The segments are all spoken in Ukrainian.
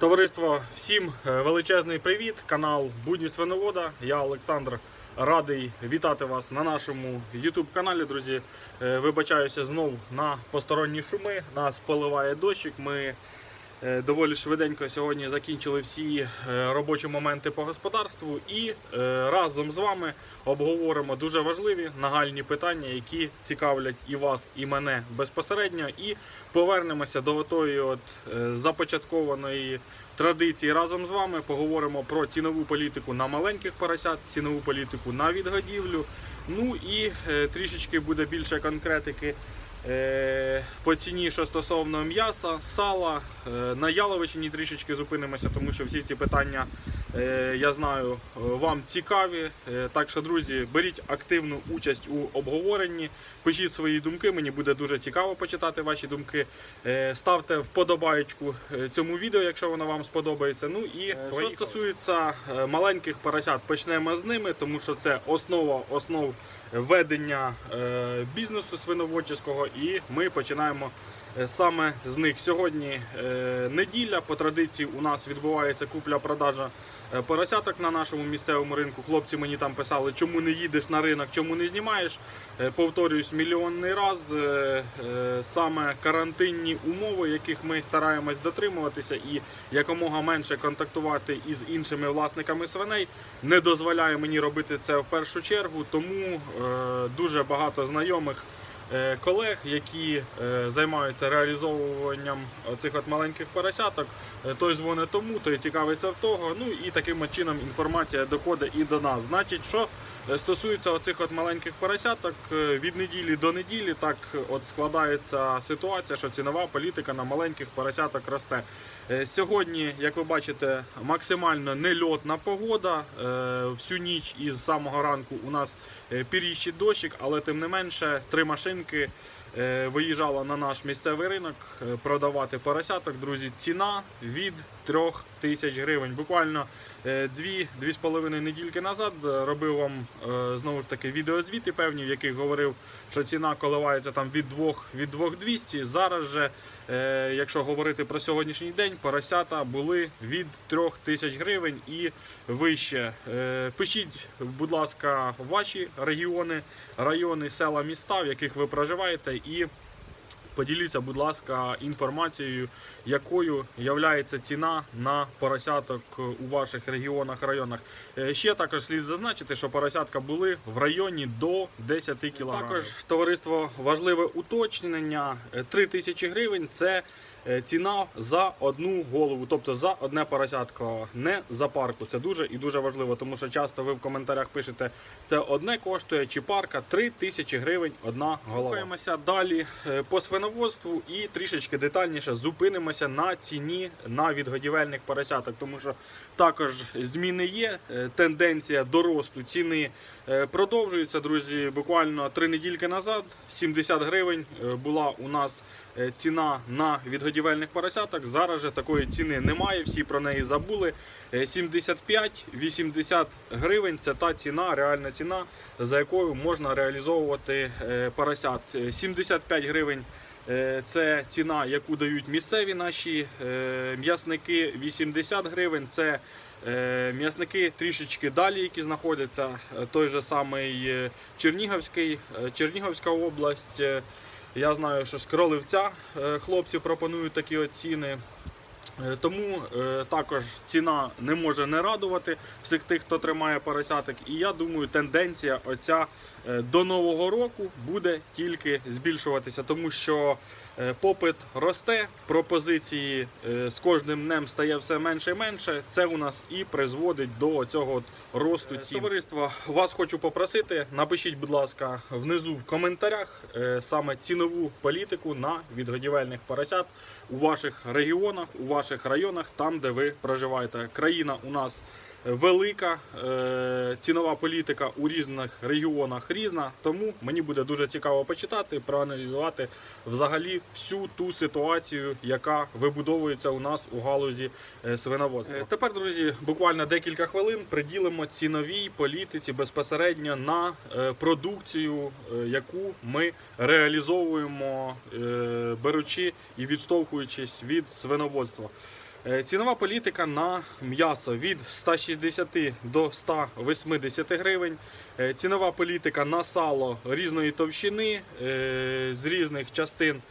Товариство, всім е, величезний привіт. Канал Будні Свиновода. Я Олександр радий вітати вас на нашому YouTube каналі. Друзі, Е, вибачаюся знов на посторонні шуми. Нас поливає дощик. Ми доволі швиденько сьогодні закінчили всі е, робочі моменти по господарству і е, разом з вами обговоримо дуже важливі нагальні питання, які цікавлять і вас, і мене безпосередньо. І повернемося до тої от е, започаткованої традиції разом з вами. Поговоримо про цінову політику на маленьких поросят, цінову політику на відгодівлю. Ну і е, трішечки буде більше конкретики. Е, По ціні, що стосовно м'яса, сала, Е, на Яловичині трішечки зупинимося, тому що всі ці питання, я знаю, е, вам цікаві. Е, Так що, друзі, беріть активну участь у обговоренні, пишіть свої думки. Мені буде дуже цікаво почитати ваші думки. Е, Ставте вподобаєчку е, цьому відео, якщо воно вам сподобається. Ну і що стосується е, маленьких поросят, почнемо з ними, тому що це основа основ ведення е, бізнесу свиноводчого, і ми починаємо. е, Саме з них сьогодні е, неділя. По традиції у нас відбувається купля-продажа е, поросяток на нашому місцевому ринку. Хлопці мені там писали, чому не їдеш на ринок, чому не знімаєш. Е, повторююсь мільйонний раз. е, е, саме карантинні умови, яких ми стараємось дотримуватися, і якомога менше контактувати із іншими власниками свиней, не дозволяє мені робити це в першу чергу. Тому е, дуже багато знайомих е, колег, які е, займаються реалізовуванням цих от маленьких поросяток. Е, Той дзвонить тому, той цікавиться в того. Ну і таким чином інформація доходить і до нас. Значить, що е, стосується оцих от маленьких поросяток, е, від неділі до неділі так от складається ситуація, що цінова політика на маленьких поросяток росте. Е, Сьогодні, як ви бачите, максимально нельотна погода. Е, Всю ніч із самого ранку у нас е, піріщить дощик, але тим не менше три машинки е, виїжджало на наш місцевий ринок е, продавати поросяток. Друзі, ціна від 3 тисяч гривень. Буквально е, дві-дві з половиною недільки назад е, робив вам е, знову ж таки відеозвіти певні, в яких говорив, що ціна коливається там від 2 від 2200. Зараз же, е, якщо говорити про сьогоднішній день, поросята були від 3 тисяч гривень і вище. Е, Пишіть, будь ласка, ваші регіони, райони, села, міста, в яких ви проживаєте, і поділіться, будь ласка, інформацією, якою є ціна на поросяток у ваших регіонах, районах. Е, Ще також слід зазначити, що поросятка були в районі до 10 кг. Також товариство важливе уточнення: Е, 3 тисячі гривень це е, ціна за одну голову, тобто за одне поросятко, не за парку. Це дуже і дуже важливо, тому що часто ви в коментарях пишете, це одне коштує чи парка 3 тисячі гривень одна голова. Рухаємося далі е, по свиноводству і трішечки детальніше зупинимося на ціні на відгодівельних поросяток, тому що також зміни є. е, Тенденція до росту ціни е, продовжується, друзі. Буквально три недільки назад 70 гривень е, була у нас е, ціна на відгодівельних поросяток. Зараз же такої ціни немає, всі про неї забули. Е, 75-80 гривень це та ціна, реальна ціна, за якою можна реалізовувати е, поросят. Е, 75 гривень. е, Це ціна, яку дають місцеві наші е, м'ясники. 80 гривень це е, м'ясники трішечки далі, які знаходяться. Е, Той же самий е, Чернігівський, е, Чернігівська область. Е, Я знаю, що з Кроливця хлопців хлопці пропонують такі от ціни. Е, Тому е, також ціна не може не радувати всіх тих, хто тримає поросяток. І я думаю, тенденція оця е, до нового року буде тільки збільшуватися, тому що е, попит росте, пропозиції е, з кожним днем стає все менше і менше. Це у нас і призводить до цього росту цін. Товариство, вас хочу попросити, напишіть, будь ласка, внизу в коментарях е, саме цінову політику на відгодівельних поросят у ваших регіонах, у ваших районах, там, де ви проживаєте. Країна у нас велика, е, цінова політика у різних регіонах різна. Тому мені буде дуже цікаво почитати, проаналізувати взагалі всю ту ситуацію, яка вибудовується у нас у галузі е, свиноводства. Е, Тепер, друзі, буквально декілька хвилин приділимо ціновій політиці безпосередньо на продукцію, яку ми реалізовуємо, беручи і відштовхуючись від свиноводства. Е, Цінова політика на м'ясо від 160 до 180 гривень. Е, Цінова політика на сало різної товщини е, з різних частин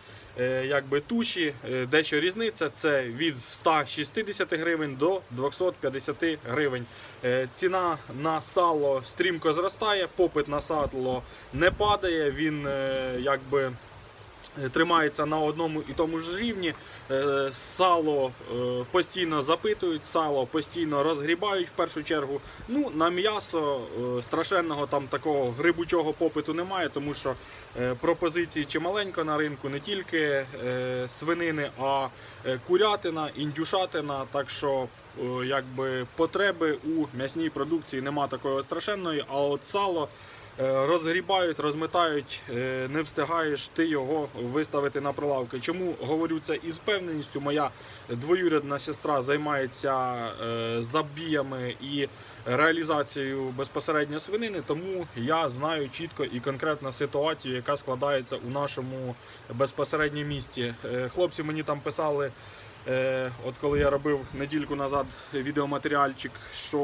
якби туші. Дещо різниця це від 160 гривень до 250 гривень. Ціна на сало стрімко зростає, попит на сало не падає. Він якби е, тримається на одному і тому ж рівні. Е, Сало е, постійно запитують, сало постійно розгрібають в першу чергу. Ну, на м'ясо страшенного там такого грибучого попиту немає, тому що пропозиції чималенько на ринку, не тільки свинини, а курятина, індюшатина. Так що якби потреби у м'ясній продукції нема такої страшенної, а от сало. Е, розгрібають, розмитають, е, не встигаєш ти його виставити на прилавки. Чому говорю це із впевненістю? Моя двоюрідна сестра займається е, забіями і реалізацією безпосередньо свинини, тому я знаю чітко і конкретно ситуацію, яка складається у нашому безпосередньо місті. Хлопці мені там писали. Е, От коли я робив недільку назад відеоматеріальчик, що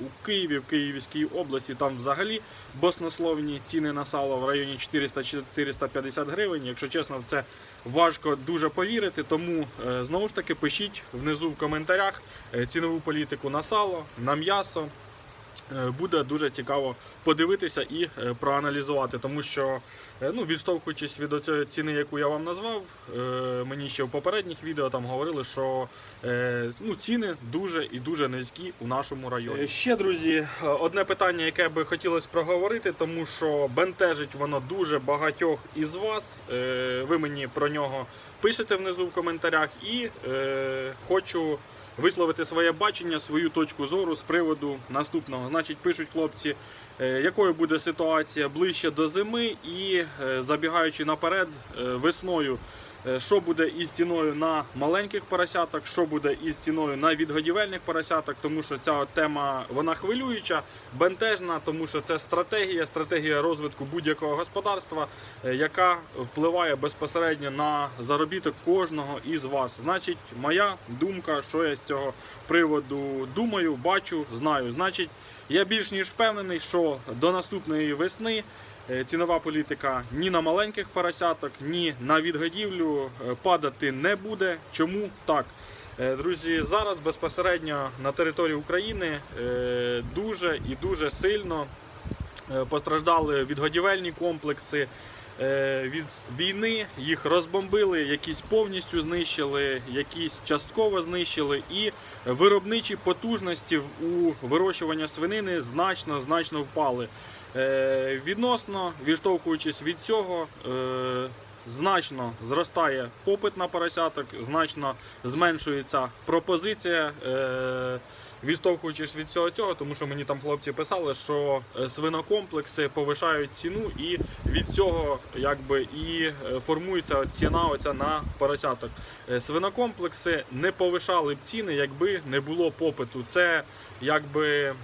у Києві, в Київській області, там взагалі баснословні ціни на сало в районі 400-450 гривень. Якщо чесно, в це важко дуже повірити. Тому е, знову ж таки пишіть внизу в коментарях е, цінову політику на сало, на м'ясо. Е, Буде дуже цікаво подивитися і е, проаналізувати, тому що е, ну, відштовхуючись від цієї ціни, яку я вам назвав, мені ще в попередніх відео там говорили, що ну, ціни дуже і дуже низькі у нашому районі. Ще, друзі, одне питання, яке би хотілося проговорити, тому що бентежить воно дуже багатьох із вас. Ви мені про нього пишете внизу в коментарях і хочу висловити своє бачення, свою точку зору з приводу наступного. Значить, пишуть хлопці, е, якою буде ситуація ближче до зими, і е, забігаючи наперед, е, весною. Е, Що буде із ціною на маленьких поросяток, що буде із ціною на відгодівельних поросяток, тому що ця тема вона хвилююча, бентежна, тому що це стратегія, стратегія розвитку будь-якого господарства, е, яка впливає безпосередньо на заробіток кожного із вас. Значить, моя думка, що я з цього приводу думаю, бачу, знаю. Значить, я більш ніж впевнений, що до наступної весни. Е, Цінова політика ні на маленьких поросяток, ні на відгодівлю е, падати не буде. Чому так? Е, Друзі, зараз безпосередньо на території України дуже і дуже сильно постраждали відгодівельні комплекси від війни. Їх розбомбили, якісь повністю знищили, якісь частково знищили, і виробничі потужності у вирощування свинини значно значно впали. Е, Відносно, відштовхуючись від цього, е, значно зростає попит на поросяток, значно зменшується пропозиція. Відштовхуючись від всього цього, тому що мені там хлопці писали, що е, свинокомплекси повишають ціну, і від цього якби і е, формується ціна оця на поросяток. Е, Свинокомплекси не повишали б ціни, якби не було попиту. Це якби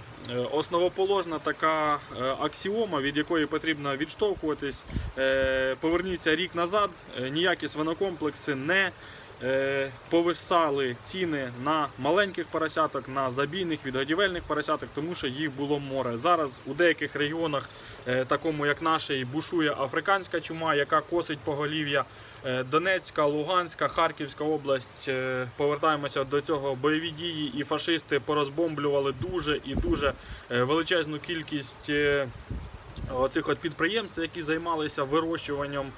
основоположна така аксіома, від якої потрібно відштовхуватись. Поверніться рік назад, ніякі свинокомплекси не повисали ціни на маленьких поросяток, на забійних відгодівельних поросяток, тому що їх було море. Зараз у деяких регіонах, е, такому як наш, бушує африканська чума, яка косить поголів'я. Е, Донецька, Луганська, Харківська область. е, Повертаємося до цього. Бойові дії і фашисти порозбомблювали дуже і дуже е, величезну кількість. е, Оцих от підприємств, які займалися вирощуванням е,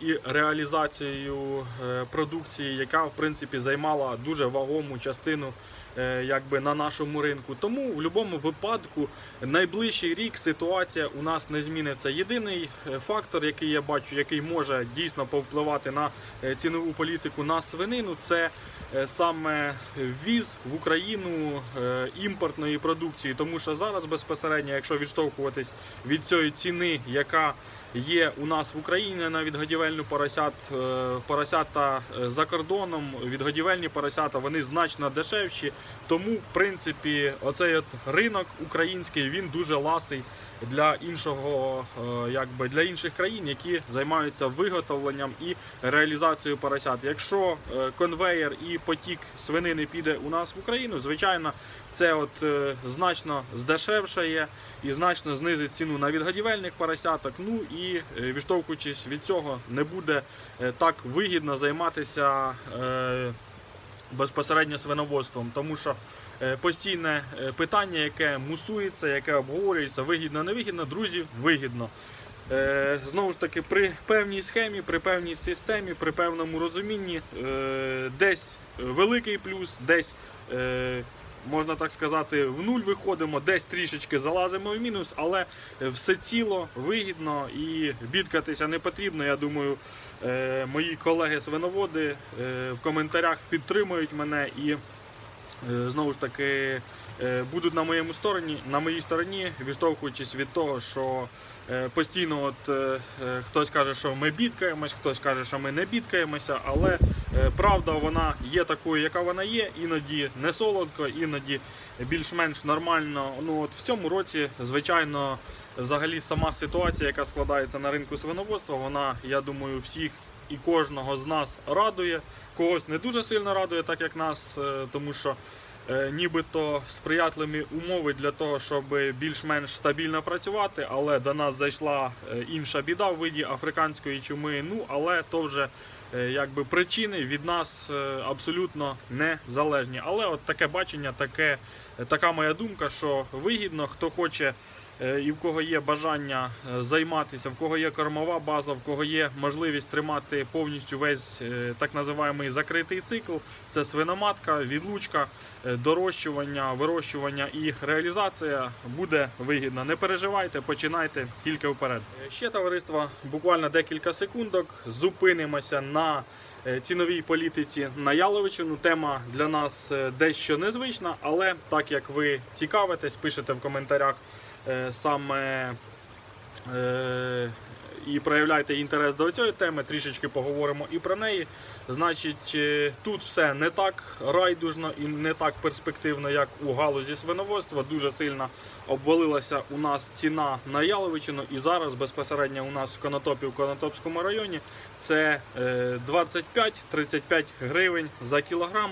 і реалізацією е, продукції, яка в принципі займала дуже вагому частину е, якби на нашому ринку. Тому в будь-якому випадку найближчий рік ситуація у нас не зміниться. Єдиний е, фактор, який я бачу, який може дійсно повпливати на е, цінову політику на свинину, це е, саме ввіз в Україну е, імпортної продукції, тому що зараз безпосередньо, якщо відштовхуватись від цієї ціни, яка є у нас в Україні на відгодівельну поросят, е, поросята е, за кордоном, відгодівельні поросята, вони значно дешевші. Тому, в принципі, оцей от ринок український він дуже ласий для іншого, е, якби для інших країн, які займаються виготовленням і реалізацією поросят. Якщо конвеєр і потік свинини піде у нас в Україну, звичайно, це от е, значно здешевшає і значно знизить ціну на відгодівельних поросяток. Ну і е, відштовхуючись від цього, не буде е, так вигідно займатися безпосередньо свиноводством, тому що постійне питання, яке мусується, яке обговорюється, вигідно, невигідно, друзі, вигідно. Знову ж таки, при певній схемі, при певній системі, при певному розумінні, десь великий плюс, десь можна так сказати, в нуль виходимо, десь трішечки залазимо в мінус, але все ціло вигідно і бідкатися не потрібно. Я думаю, е, мої колеги-свиноводи е, в коментарях підтримують мене і е, знову ж таки е, будуть на моєму стороні, на моїй стороні, відштовхуючись від того, що е, постійно от, е, е, хтось каже, що ми бідкаємось, хтось каже, що ми не бідкаємося, але е, правда вона є такою, яка вона є, іноді не солодко, іноді більш-менш нормально. Ну от в цьому році, звичайно, взагалі сама ситуація, яка складається на ринку свиноводства, вона, я думаю, всіх і кожного з нас радує. Когось не дуже сильно радує, так як нас, е, тому що е, нібито сприятливі умови для того, щоб більш-менш стабільно працювати, але до нас зайшла е, інша біда в виді африканської чуми. Ну але то вже якби причини від нас е, абсолютно не залежні. Але от таке бачення, таке, така моя думка, що вигідно, хто хоче. Е, І в кого є бажання е, займатися, в кого є кормова база, в кого є можливість тримати повністю весь е, так називаємий закритий цикл, це свиноматка, відлучка, дорощування, вирощування і реалізація буде вигідна. Не переживайте, починайте тільки вперед. Ще товариство, буквально декілька секундок. Зупинимося на ціновій політиці на Яловичину. Тема для нас дещо незвична, але так як ви цікавитесь, пишете в коментарях саме. е, І проявляйте інтерес до цієї теми, трішечки поговоримо і про неї. Значить, е, тут все не так райдужно і не так перспективно, як у галузі свиноводства. Дуже сильно обвалилася у нас ціна на яловичину, і зараз безпосередньо у нас в Конотопі, в Конотопському районі, це е, 25-35 гривень за кілограм.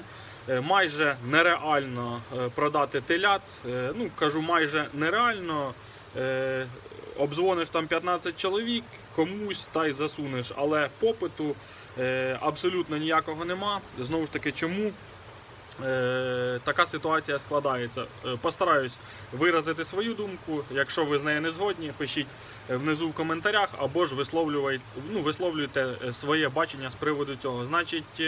Е, Майже нереально е, продати телят. Е, Ну, кажу, майже нереально. Обдзвониш там 15 чоловік, комусь та й засунеш. Але попиту абсолютно ніякого нема. Знову ж таки, чому така ситуація складається? Постараюсь виразити свою думку. Якщо ви з нею не згодні, пишіть внизу в коментарях або ж висловлювайте, ну, висловлюйте своє бачення з приводу цього. Значить.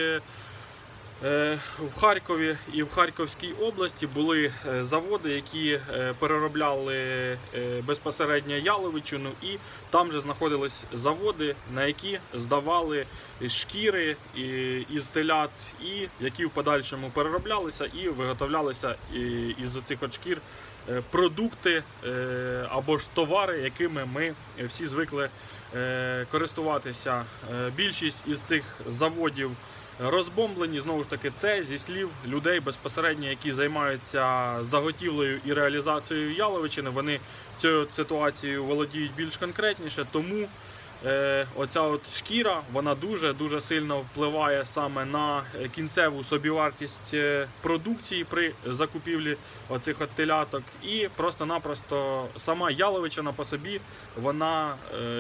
Е, В Харкові і в Харківській області були е, заводи, які е, переробляли безпосередньо яловичину, і там же знаходились заводи, на які здавали шкіри із телят, і які в подальшому перероблялися і виготовлялися із цих шкір продукти або ж товари, якими ми всі звикли користуватися. Більшість із цих заводів розбомблені. Знову ж таки, це зі слів людей безпосередньо, які займаються заготівлею і реалізацією яловичини. Вони цю ситуацією володіють більш конкретніше, тому. Е, оця от шкіра вона дуже дуже сильно впливає саме на е, кінцеву собівартість е, продукції при закупівлі оцих от теляток. І просто-напросто сама яловичина по собі вона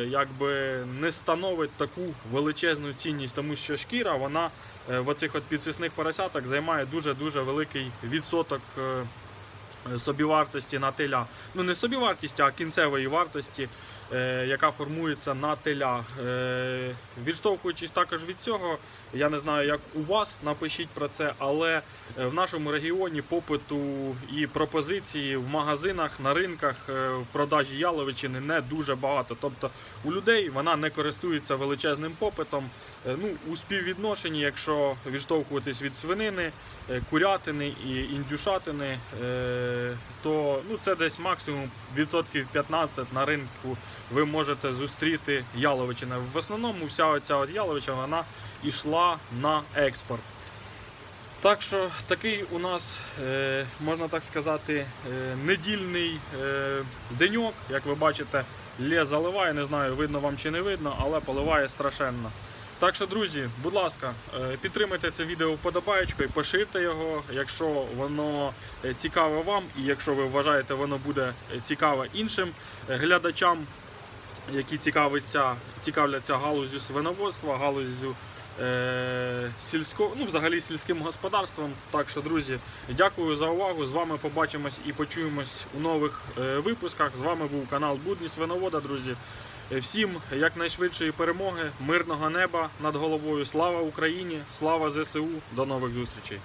якби не становить таку величезну цінність, тому що шкіра вона в оцих от підсисних поросяток займає дуже дуже великий відсоток. Собівартості на теля. Ну не собівартості, а кінцевої вартості, яка формується на теля. Е, відштовхуючись також від цього, я не знаю, як у вас, напишіть про це, але е, в нашому регіоні попиту і пропозиції в магазинах, на ринках е, в продажі яловичини не дуже багато. Тобто у людей вона не користується величезним попитом. Е, Ну, у співвідношенні, якщо відштовхуватись від свинини, е, курятини і індюшатини, е, то ну, це десь максимум відсотків 15 на ринку ви можете зустріти яловичина. В основному вся оця от яловичина вона йшла на експорт. Так що такий у нас, можна так сказати, недільний деньок. Як ви бачите, лє заливає, не знаю, видно вам чи не видно, але поливає страшенно. Так що, друзі, будь ласка, е, підтримайте це відео вподобаєчкою, поширте його, якщо воно е, цікаве вам, і якщо ви вважаєте, воно буде е, цікаве іншим глядачам, які цікавиться, цікавляться галузю свиноводства, галузю е, сільсько, ну, взагалі сільським господарством. Так що, друзі, дякую за увагу. З вами побачимось і почуємось у нових е, випусках. З вами був канал Будні Свиновода, друзі. Всім якнайшвидшої перемоги, мирного неба над головою. Слава Україні! Слава ЗСУ! До нових зустрічей!